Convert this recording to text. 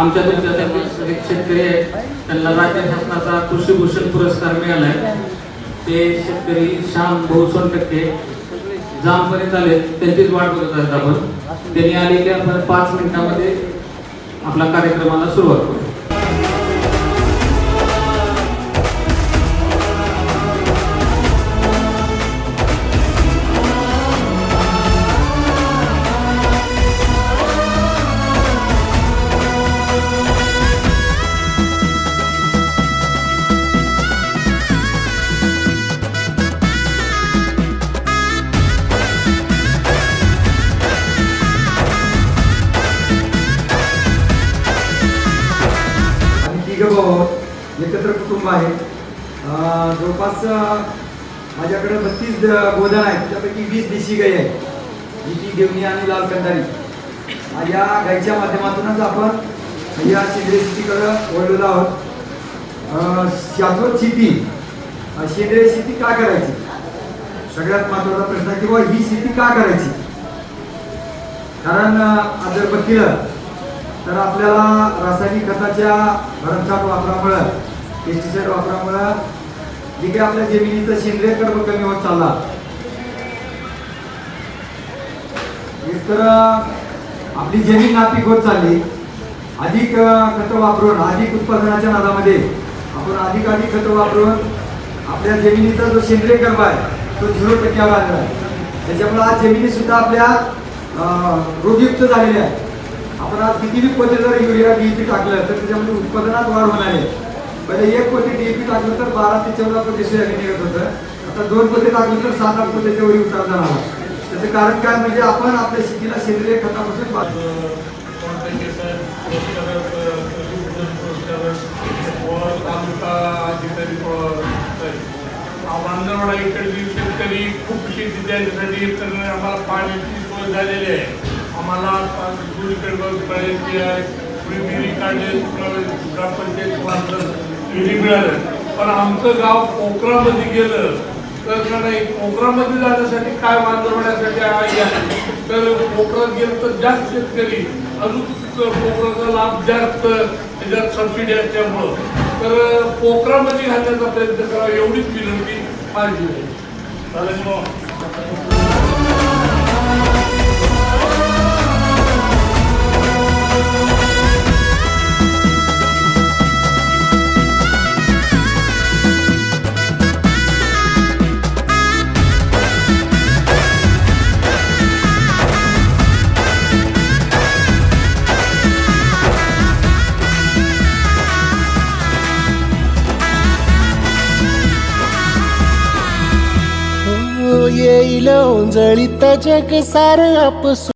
आमच्या तुमच्यासारखे एक शेतकरी आहेत त्यांना राज्य शासनाचा कृषीभूषण पुरस्कार मिळालाय. ते शेतकरी श्याम भाऊ सोनटक्के जामपर्यंत आले त्यांचीच वाट बघत आहेत आपण. त्यांनी आले की आपण पाच मिनिटामध्ये आपला कार्यक्रमाला सुरुवात करू भाऊ आहोत एकत्र कुटुंब आहे अं, जवळपास माझ्याकडे बत्तीस गोदान आहेत. त्यापैकी वीस देशी गाई आहेत. जी देवणी आणि लाल कंदारी या गाईच्या माध्यमातूनच आपण या सेंद्रिय शेतीकडं वळलेलो आहोत. शाश्वत शेती. सेंद्रिय शेती का करायची? सगळ्यात महत्त्वाचा प्रश्न आहे बुवा ही शेती का करायची? कारण अं, बघितलं तर आपल्याला रासायनिक खताच्या भरमसाठ वापरामुळं पेस्टिसाईड वापरामुळं जे काही आपल्या जमिनीचं सेंद्रिय कर्म कमी होत चालला. तर आपली जमीन नापीक होत चालली. अधिक खतं वापरून अधिक उत्पादनाच्या नादामध्ये आपण अधिक अधिक खतं वापरून आपल्या जमिनीचा जो सेंद्रिय कर्म आहे तो झिरो टक्क्यावर आलेला आहे. त्याच्यामुळे आज जमिनी सुद्धा आपल्या रोगयुक्त झालेल्या आहे. आपण आज कितीही कोटी जर युरिया डीएपी टाकलं तर त्याच्यामध्ये उत्पादनात वाढ होणार आहे. पहिले एक पोते डीएपी टाकलं तर बारा ते चौदा कोटी सोयाबीन निघत होतं. आता दोन कोटी टाकलं तर सात आठ पोत्याच्या वरी उतार जाणार त्याचं कारण काय म्हणजे आपण आपल्या शेतीला सेंद्रिय खतापासून बा- बांधवडा इकडली शेतकरी खूप शेती त्यांच्यासाठी आम्हाला पाण्याची सोय झालेली आहे. मला करायची आहे विहिरी काढले ग्रामपंचायत विहिरी मिळालं पण आमचं गाव कोकरामध्ये गेलं तर का नाही कोकरामध्ये जाण्यासाठी काय बांधवण्यासाठी आहे तर कोकणात गेलं तर जास्त शेतकरी अजून कोकणाचा लाभ जास्त त्याच्यात सबसिडी असल्यामुळं. तर पोखरामध्ये घालण्याचा प्रयत्न करावा एवढीच विनंती माझी आहे. येईल ओंजळीत जग सार आपसू